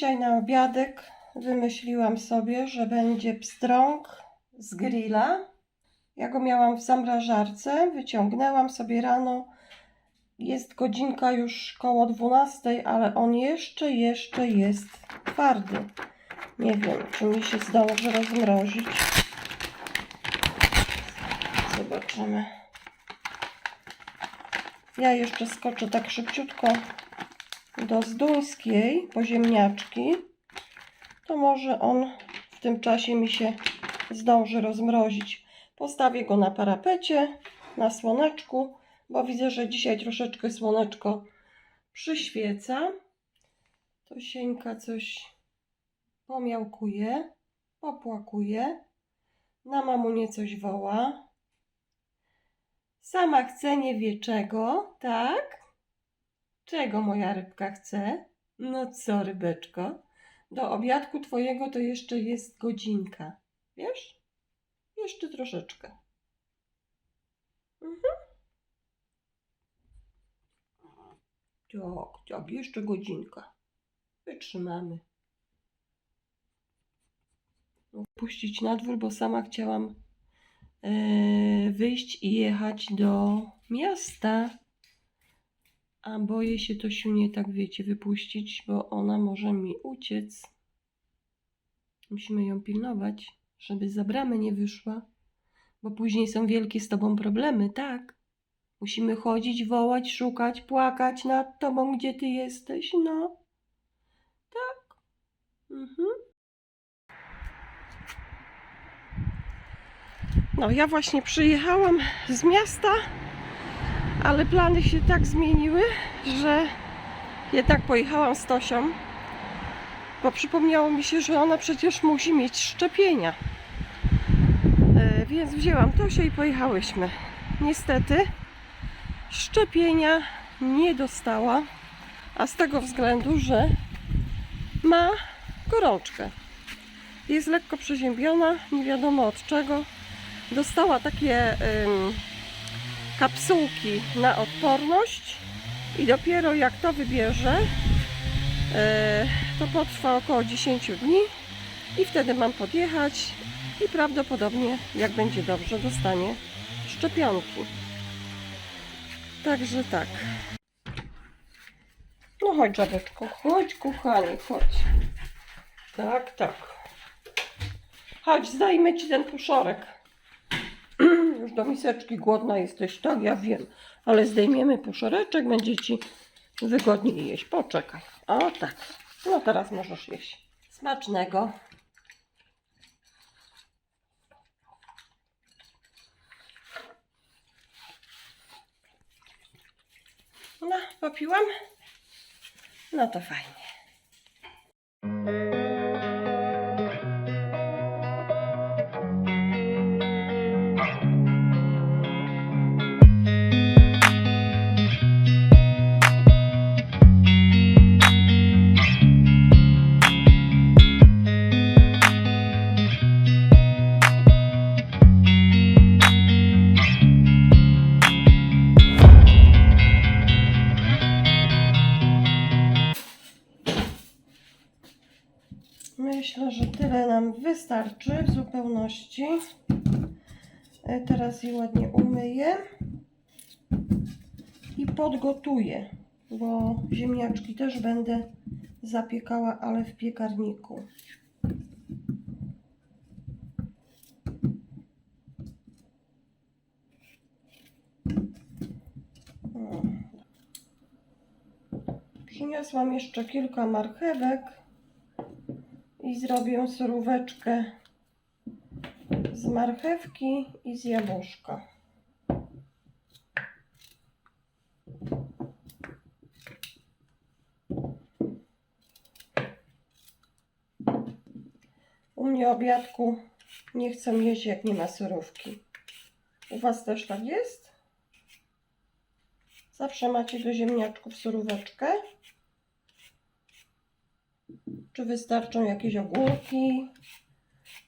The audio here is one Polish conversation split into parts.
Dzisiaj na obiadek wymyśliłam sobie, że będzie pstrąg z grilla. Ja go miałam w zamrażarce, wyciągnęłam sobie rano. Jest godzinka już koło 12, ale on jeszcze, jeszcze jest twardy. Nie wiem, czy mi się zdąży rozmrozić. Zobaczymy. Ja jeszcze skoczę tak szybciutko do Zduńskiej po ziemniaczki, to może on w tym czasie mi się zdąży rozmrozić. Postawię go na parapecie, na słoneczku, bo widzę, że dzisiaj troszeczkę słoneczko przyświeca. To Sieńka coś pomiałkuje, popłakuje. Na mamunie coś woła. Sama chce, nie wie czego, tak? Czego moja rybka chce? No co, rybeczko? Do obiadku twojego to jeszcze jest godzinka. Wiesz? Jeszcze troszeczkę. Mhm. Tak, tak, jeszcze godzinka. Wytrzymamy. Puścić na dwór, bo sama chciałam e, wyjść i jechać do miasta. A boję się Tosiunię tak, wiecie, wypuścić, bo ona może mi uciec. Musimy ją pilnować, żeby za bramę nie wyszła, bo później są wielkie z tobą problemy, tak? Musimy chodzić, wołać, szukać, płakać nad tobą, gdzie ty jesteś, no. Tak. Mhm. No, ja właśnie przyjechałam z miasta ale plany się tak zmieniły, że jednak pojechałam z Tosią, bo przypomniało mi się, że ona przecież musi mieć szczepienia. E, Więc wzięłam Tosię i pojechałyśmy. Niestety szczepienia nie dostała, a z tego względu, że ma gorączkę. Jest lekko przeziębiona, nie wiadomo od czego. Dostała takie ym, kapsułki na odporność i dopiero jak to wybierze, e, to potrwa około 10 dni i wtedy mam podjechać i prawdopodobnie, jak będzie dobrze, dostanie szczepionki. Także tak. No chodź, żabeczko, chodź, kochanie, chodź. Tak, tak. Chodź, zdajmy ci ten puszorek. Już do miseczki głodna jesteś, tak, ja wiem. Ale zdejmiemy puszoreczek, będzie ci wygodniej jeść. Poczekaj. O tak. No teraz możesz jeść. Smacznego. No, popiłam? No to fajnie. Myślę, że tyle nam wystarczy w zupełności. E, Teraz je ładnie umyję i podgotuję, bo ziemniaczki też będę zapiekała, ale w piekarniku. Przyniosłam jeszcze kilka marchewek i zrobię suróweczkę z marchewki i z jabłuszka. U mnie obiadku nie chcę jeść, jak nie ma surówki. U Was też tak jest? Zawsze macie do ziemniaczków suróweczkę? Czy wystarczą jakieś ogórki?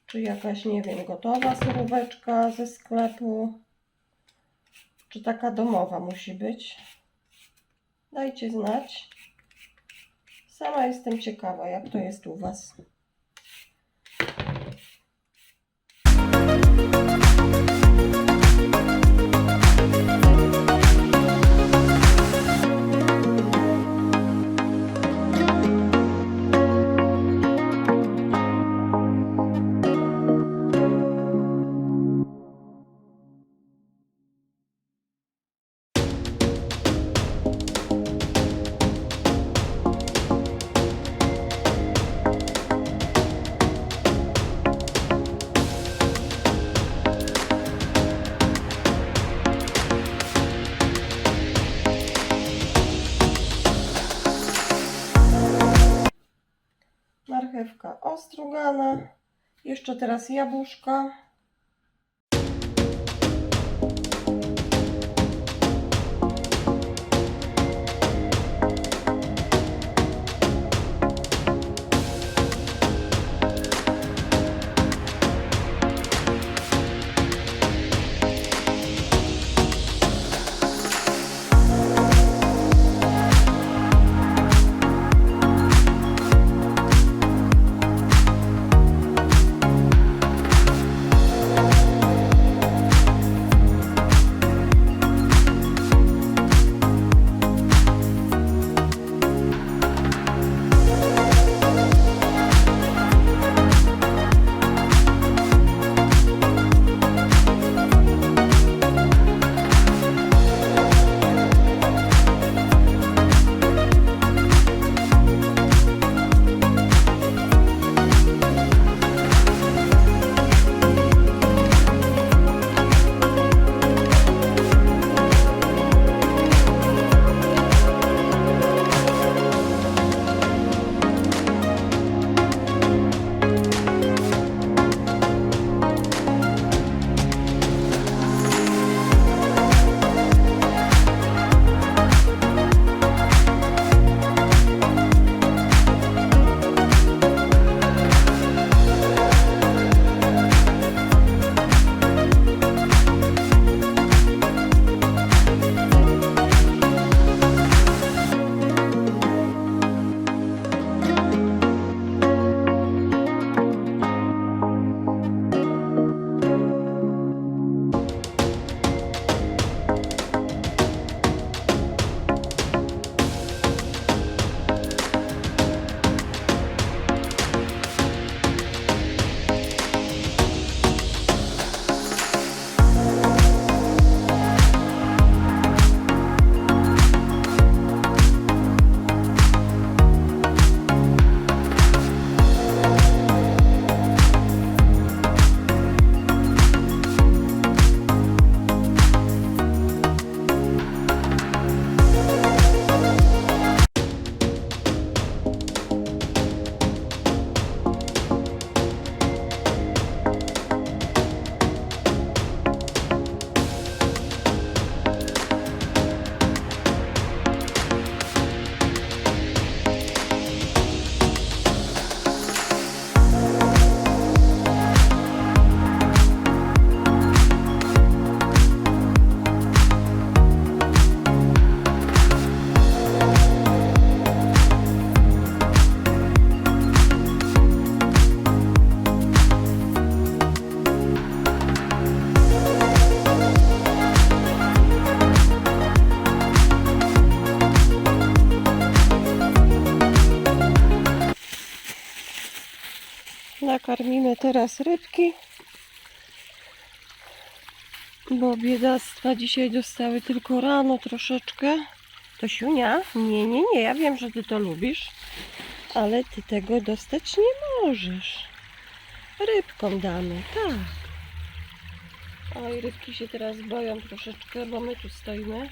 Czy jakaś, nie wiem, gotowa suróweczka ze sklepu? czy taka domowa musi być. Dajcie znać. Sama jestem ciekawa, jak to jest u Was. Ostrugana. Jeszcze teraz jabłuszka. Teraz rybki. Bo biedactwa dzisiaj dostały tylko rano troszeczkę. To siunia? Nie, nie, nie. Ja wiem, że ty to lubisz. Ale ty tego dostać nie możesz. Rybkom damy, tak. Oj, rybki się teraz boją troszeczkę, bo my tu stoimy.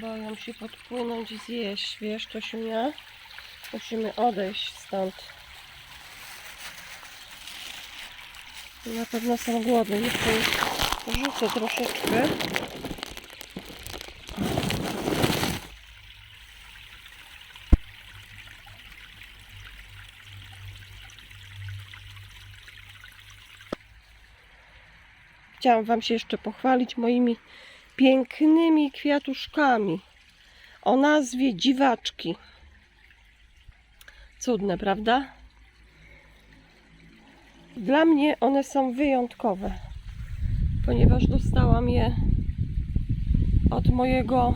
Boją się podpłynąć i zjeść, wiesz, to siunia. Musimy odejść stąd. Na pewno są głodne. Jeszcze rzucę troszeczkę. chciałam Wam się jeszcze pochwalić moimi pięknymi kwiatuszkami o nazwie dziwaczki. Cudne, prawda? Dla mnie one są wyjątkowe, ponieważ dostałam je od mojego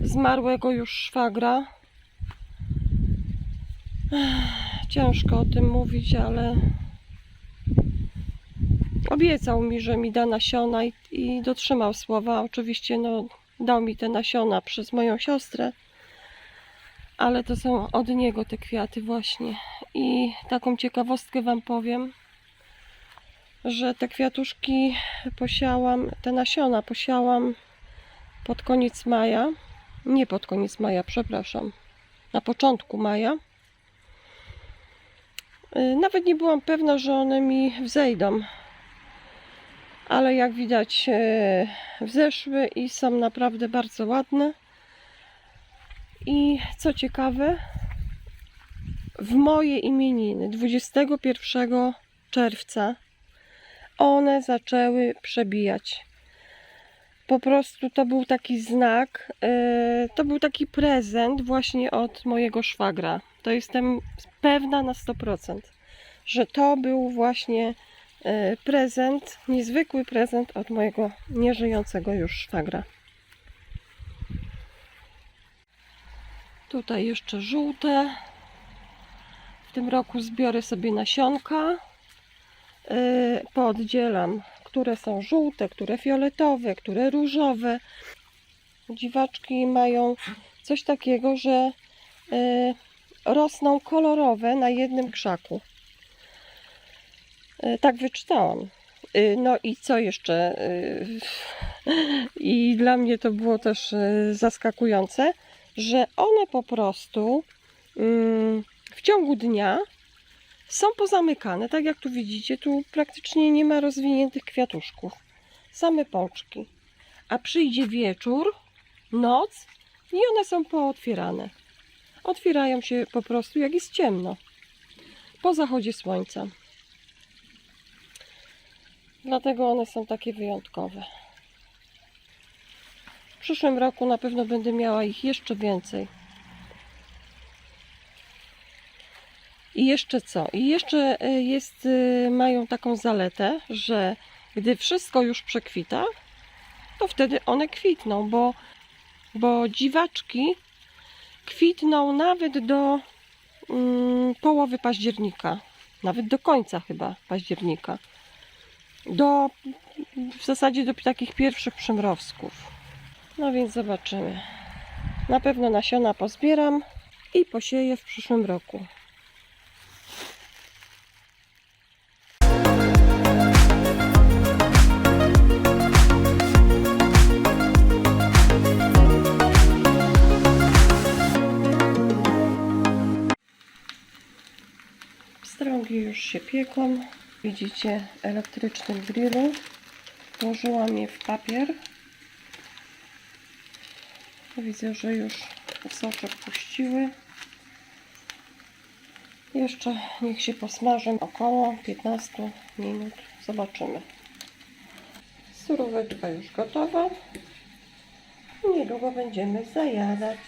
zmarłego już szwagra. Ciężko o tym mówić, ale obiecał mi, że mi da nasiona i, i dotrzymał słowa. Oczywiście no, dał mi te nasiona przez moją siostrę, ale to są od niego te kwiaty właśnie. I taką ciekawostkę Wam powiem, że te kwiatuszki posiałam, te nasiona posiałam pod koniec maja. Nie pod koniec maja, przepraszam. Na początku maja. Y, Nawet nie byłam pewna, że one mi wzejdą. Ale jak widać, e, wzeszły i są naprawdę bardzo ładne. I co ciekawe, w moje imieniny 21 czerwca one zaczęły przebijać. Po prostu to był taki znak, e, to był taki prezent właśnie od mojego szwagra. To jestem pewna na 100%, że to był właśnie e, prezent, niezwykły prezent od mojego nieżyjącego już szwagra. Tutaj jeszcze żółte. Tym roku zbiorę sobie nasionka. Yy, Pooddzielam, które są żółte, które fioletowe, które różowe. Dziwaczki mają coś takiego, że yy, rosną kolorowe na jednym krzaku. Yy, Tak wyczytałam. No i co jeszcze? I dla mnie to było też zaskakujące, że one po prostu mm, w ciągu dnia są pozamykane. Tak jak tu widzicie, tu praktycznie nie ma rozwiniętych kwiatuszków. Same pączki. A przyjdzie wieczór, noc i one są pootwierane. Otwierają się po prostu jak jest ciemno. Po zachodzie słońca. Dlatego one są takie wyjątkowe. W przyszłym roku na pewno będę miała ich jeszcze więcej. I jeszcze co? I jeszcze y, jest, y, mają taką zaletę, że gdy wszystko już przekwita, to wtedy one kwitną, bo, bo dziwaczki kwitną nawet do mm, połowy października, nawet do końca chyba października. Do, w zasadzie do takich pierwszych przymrozków. No więc zobaczymy. Na pewno nasiona pozbieram i posieję w przyszłym roku. Pieką. Widzicie elektrycznym grillu. Włożyłam je w papier. Widzę, że już soczek puściły. Jeszcze niech się posmażą około 15 minut. Zobaczymy. Suróweczka już gotowa. Niedługo będziemy zajadać.